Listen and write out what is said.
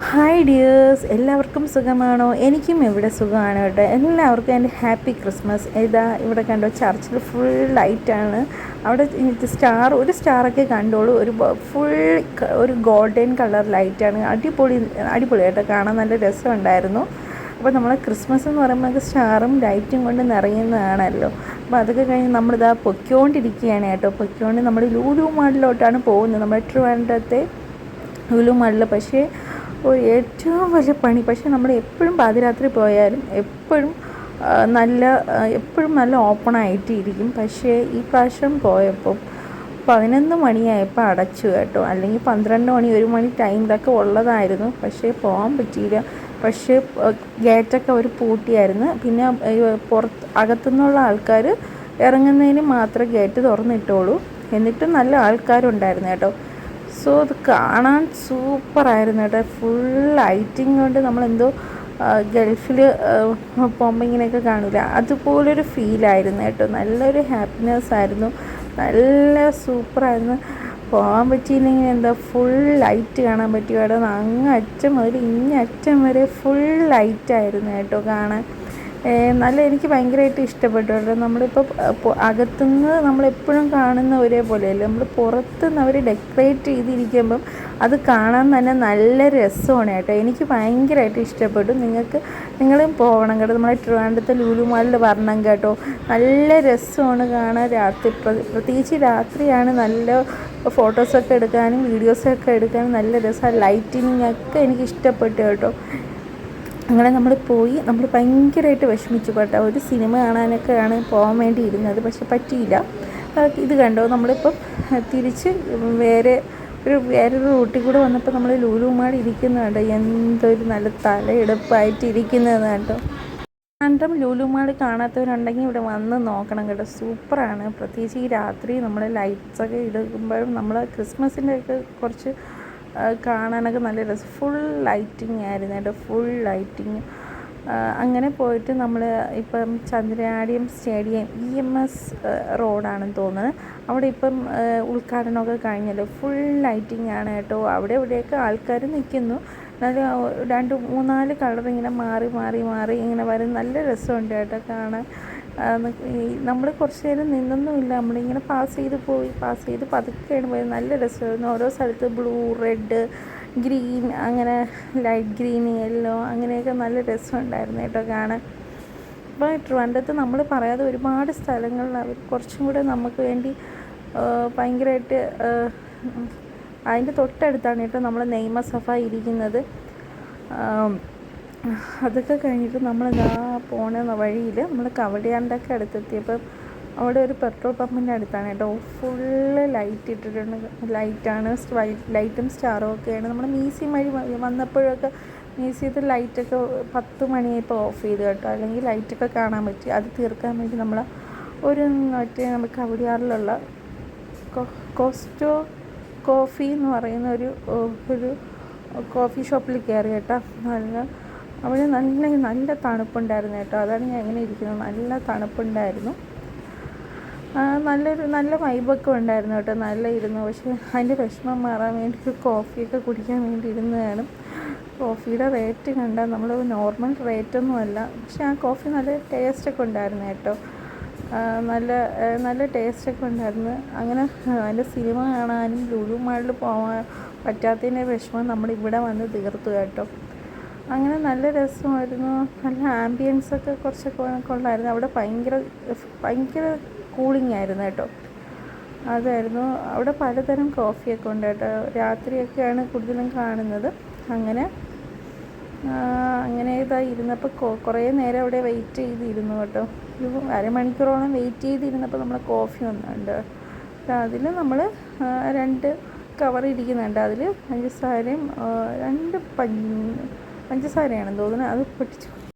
Hi dears എല്ലാവർക്കും സുഖമാണോ? എനിക്കും ഇവിടെ സുഖമാണ് കേട്ടോ. എല്ലാവർക്കും എന്റെ ഹാപ്പി ക്രിസ്മസ്. ഇതാ ഇവിടെ കണ്ടോ ചർച്ചിൽ ഫുൾ ലൈറ്റാണ് അവിടെ സ്റ്റാർ ഒരു സ്റ്റാറൊക്കെ കണ്ടോളൂ. ഒരു ഫുൾ ഒരു ഗോൾഡൻ കളർ ലൈറ്റാണ് അടിപൊളി അടിപൊളി കേട്ടോ. കാണാൻ നല്ല രസമുണ്ടായിരുന്നു. അപ്പോൾ നമ്മൾ ക്രിസ്മസ് എന്ന് പറയുമ്പോൾ നമുക്ക് സ്റ്റാറും ലൈറ്റും കൊണ്ട് നിറയുന്നതാണല്ലോ. അപ്പോൾ അതൊക്കെ കഴിഞ്ഞ് നമ്മളിതാ പൊയ്ക്കൊണ്ടിരിക്കുകയാണ് കേട്ടോ. പൊയ്ക്കൊണ്ട് നമ്മൾ ലൂലു മാളിലോട്ടാണ് പോകുന്നത്. നമ്മുടെ ട്രിവാൻഡ്രത്തെ ലൂലു മാളിൽ പക്ഷേ ഒരു ഏറ്റവും വലിയ പണി. പക്ഷേ നമ്മൾ എപ്പോഴും പാതിരാത്രി പോയാലും എപ്പോഴും നല്ല എപ്പോഴും നല്ല ഓപ്പൺ ആയിട്ട് ഇരിക്കും പക്ഷേ ഈ പ്രാവശ്യം പോയപ്പം പതിനൊന്ന് മണിയായപ്പോൾ അടച്ചു കേട്ടോ. അല്ലെങ്കിൽ പന്ത്രണ്ട് മണി ഒരു മണി ടൈം ഇതൊക്കെ ഉള്ളതായിരുന്നു. പക്ഷേ പോകാൻ പറ്റിയില്ല. പക്ഷേ ഗേറ്റൊക്കെ അവർ പൂട്ടിയായിരുന്നു. പിന്നെ പുറത്ത് അകത്തുനിന്നുള്ള ആൾക്കാർ ഇറങ്ങുന്നതിന് മാത്രമേ ഗേറ്റ് തുറന്നിട്ടുള്ളൂ. എന്നിട്ടും നല്ല ആൾക്കാരുണ്ടായിരുന്നു കേട്ടോ. സോ അത് കാണാൻ സൂപ്പറായിരുന്നു കേട്ടോ. ഫുൾ ലൈറ്റിംഗ് കൊണ്ട് നമ്മളെന്തോ ഗൾഫിൽ പോകുമ്പോൾ ഇങ്ങനെയൊക്കെ കാണില്ല? അതുപോലൊരു ഫീലായിരുന്നു കേട്ടോ. നല്ലൊരു ഹാപ്പിനെസ് ആയിരുന്നു. നല്ല സൂപ്പറായിരുന്നു. പോകാൻ പറ്റിയില്ലെങ്കിൽ എന്താ ഫുൾ ലൈറ്റ് കാണാൻ പറ്റി. കേട്ടോ അങ്ങ് അറ്റം മുതൽ ഇങ്ങറ്റം വരെ ഫുൾ ലൈറ്റായിരുന്നു കേട്ടോ കാണാൻ. നല്ല എനിക്ക് ഭയങ്കരമായിട്ട് ഇഷ്ടപ്പെട്ടു കേട്ടോ. നമ്മളിപ്പോൾ അകത്തുനിന്ന് നമ്മളെപ്പോഴും കാണുന്ന ഒരേപോലെയല്ല? നമ്മൾ പുറത്തുനിന്ന് അവർ ഡെക്കറേറ്റ് ചെയ്തിരിക്കുമ്പം അത് കാണാൻ തന്നെ നല്ല രസമാണ് കേട്ടോ. എനിക്ക് ഭയങ്കരമായിട്ട് ഇഷ്ടപ്പെട്ടു. നിങ്ങൾക്ക് നിങ്ങളും പോകണം കേട്ടോ. നമ്മളെ ട്രിവാൻഡ്രത്തെ ലൂലുമാലിൽ വരണം കേട്ടോ. നല്ല രസമാണ് കാണാൻ രാത്രി. പ്രത്യേകിച്ച് രാത്രിയാണ് നല്ല ഫോട്ടോസൊക്കെ എടുക്കാനും വീഡിയോസൊക്കെ എടുക്കാനും നല്ല രസമാണ് ലൈറ്റിംഗ് ഒക്കെ എനിക്ക് ഇഷ്ടപ്പെട്ടു കേട്ടോ. അങ്ങനെ നമ്മൾ പോയി നമ്മൾ ഭയങ്കരമായിട്ട് വിഷമിച്ചു കേട്ടോ. ഒരു സിനിമ കാണാനൊക്കെയാണ് പോകാൻ വേണ്ടി ഇരുന്നത് പക്ഷെ പറ്റിയില്ല. ഇത് കണ്ടോ? നമ്മളിപ്പം തിരിച്ച് വേറെ ഒരു വേറൊരു റൂട്ടിൽ കൂടെ വന്നപ്പോൾ നമ്മൾ ലൂലുമാടി ഇരിക്കുന്നുണ്ട് എന്തൊരു നല്ല തലയെടുപ്പായിട്ട് ഇരിക്കുന്നത് കേട്ടോ. അണ്ടം ലൂലുമാട് കാണാത്തവരുണ്ടെങ്കിൽ ഇവിടെ വന്ന് നോക്കണം കേട്ടോ. സൂപ്പറാണ്. പ്രത്യേകിച്ച് ഈ രാത്രി നമ്മൾ ലൈറ്റ്സൊക്കെ ഇടുമ്പോഴും നമ്മൾ ക്രിസ്മസിന്റെ ഒക്കെ കുറച്ച് കാണാനൊക്കെ നല്ല രസം. ഫുൾ ലൈറ്റിംഗ് ആയിരുന്നു കേട്ടോ. ഫുൾ ലൈറ്റിങ് അങ്ങനെ പോയിട്ട് നമ്മൾ ഇപ്പം ചന്ദ്രയാടിയം സ്റ്റേഡിയം ഇ എം എസ് റോഡാണെന്ന് തോന്നുന്നത് അവിടെ ഇപ്പം ഉദ്ഘാടനമൊക്കെ കഴിഞ്ഞല്ലോ. ഫുൾ ലൈറ്റിംഗ് ആണ് കേട്ടോ. അവിടെ ഇവിടെയൊക്കെ ആൾക്കാർ നിൽക്കുന്നു നല്ല രണ്ട് മൂന്നാൽ കളർ ഇങ്ങനെ മാറി മാറി മാറി ഇങ്ങനെ വരും. നല്ല രസമുണ്ട് കേട്ടോ കാണാൻ. നമ്മൾ കുറച്ച് നേരം നിന്നൊന്നുമില്ല. നമ്മളിങ്ങനെ പാസ് ചെയ്ത് പോയി. പാസ് ചെയ്ത് പതുക്കെയാണ് പോയത്. നല്ല രസമായിരുന്നു. ഓരോ സ്ഥലത്ത് ബ്ലൂ റെഡ് ഗ്രീൻ അങ്ങനെ ലൈറ്റ് ഗ്രീൻ യെല്ലോ അങ്ങനെയൊക്കെ നല്ല രസമുണ്ടായിരുന്നു കേട്ടോ കാണാൻ. അപ്പോൾ ട്രിവാൻഡ്രത്ത് നമ്മൾ പറയാതെ ഒരുപാട് സ്ഥലങ്ങളിൽ അവർ കുറച്ചും കൂടെ നമുക്ക് വേണ്ടി ഭയങ്കരമായിട്ട് അതിന്റെ തൊട്ടടുത്താണ് കേട്ടോ നമ്മൾ നെയ്മ സഫ ഇരിക്കുന്നത്. അതൊക്കെ കഴിഞ്ഞിട്ട് നമ്മൾ ഇതാ പോണ വഴിയിൽ നമ്മൾ കവടിയാണ്ടൊക്കെ അടുത്തെത്തിയപ്പോൾ അവിടെ ഒരു പെട്രോൾ പമ്പിന്റെ അടുത്താണ് കേട്ടോ. ഫുള്ള് ലൈറ്റ് ഇട്ടിട്ടുണ്ട്. ലൈറ്റാണ്. ലൈറ്റും സ്റ്റാറും ഒക്കെയാണ്. നമ്മൾ മ്യൂസിയം വഴി വന്നപ്പോഴൊക്കെ മ്യൂസിയത്തിൽ ലൈറ്റൊക്കെ പത്ത് മണിയായപ്പോൾ ഓഫ് ചെയ്ത് കേട്ടോ. അല്ലെങ്കിൽ ലൈറ്റൊക്കെ കാണാൻ പറ്റി. അത് തീർക്കാൻ വേണ്ടി നമ്മൾ ഒരു മറ്റേ നമ്മൾ കവടിയാറിലുള്ള കോസ്റ്റോ കോഫി എന്ന് പറയുന്ന ഒരു ഒരു കോഫി ഷോപ്പിൽ കയറി കേട്ടോ. നല്ല അവിടെ നല്ല നല്ല തണുപ്പുണ്ടായിരുന്നു കേട്ടോ. അതാണ് ഞാൻ എങ്ങനെ ഇരിക്കുന്നത്. നല്ല തണുപ്പുണ്ടായിരുന്നു. നല്ലൊരു നല്ല വൈബൊക്കെ ഉണ്ടായിരുന്നു കേട്ടോ. നല്ല ഇരുന്നു. പക്ഷേ അതിന്റെ വിഷമം മാറാൻ വേണ്ടി ഒരു കോഫിയൊക്കെ കുടിക്കാൻ വേണ്ടി ഇരുന്നതാണ്. കോഫിയുടെ റേറ്റ് കണ്ടാൽ നമ്മൾ നോർമൽ റേറ്റൊന്നുമല്ല പക്ഷെ ആ കോഫി നല്ല ടേസ്റ്റൊക്കെ ഉണ്ടായിരുന്നു കേട്ടോ. നല്ല നല്ല ടേസ്റ്റൊക്കെ ഉണ്ടായിരുന്നു. അങ്ങനെ അതിന്റെ സിനിമ കാണാനും ലുലു മാളിൽ പോകാൻ പറ്റാത്തതിന്റെ വിഷമം നമ്മൾ ഇവിടെ വന്ന് തീർത്തു കേട്ടോ. അങ്ങനെ നല്ല രസമായിരുന്നു. നല്ല ആംബിയൻസ് ഒക്കെ കുറച്ചൊക്കെ കൊള്ളായിരുന്നു. അവിടെ ഭയങ്കര ഭയങ്കര കൂളിംഗ് ആയിരുന്നു കേട്ടോ. അതായിരുന്നു. അവിടെ പലതരം കോഫിയൊക്കെ ഉണ്ട് കേട്ടോ. രാത്രിയൊക്കെയാണ് കൂടുതലും കാണുന്നത്. അങ്ങനെ അങ്ങനെ ഇതായി ഇരുന്നപ്പോൾ കുറേ നേരം അവിടെ വെയിറ്റ് ചെയ്തിരുന്നു കേട്ടോ. ഒരു അരമണിക്കൂറോളം വെയിറ്റ് ചെയ്തിരുന്നപ്പോൾ നമ്മൾ കോഫി വന്നുണ്ട് അതിൽ നമ്മൾ രണ്ട് കവർ ഇരിക്കുന്നുണ്ട്. അതിൽ പഞ്ചസാരയും രണ്ട് പഞ്ച് പഞ്ചസാരയാണെന്ന് തോന്നുന്നു. അത് പൊട്ടിച്ച്.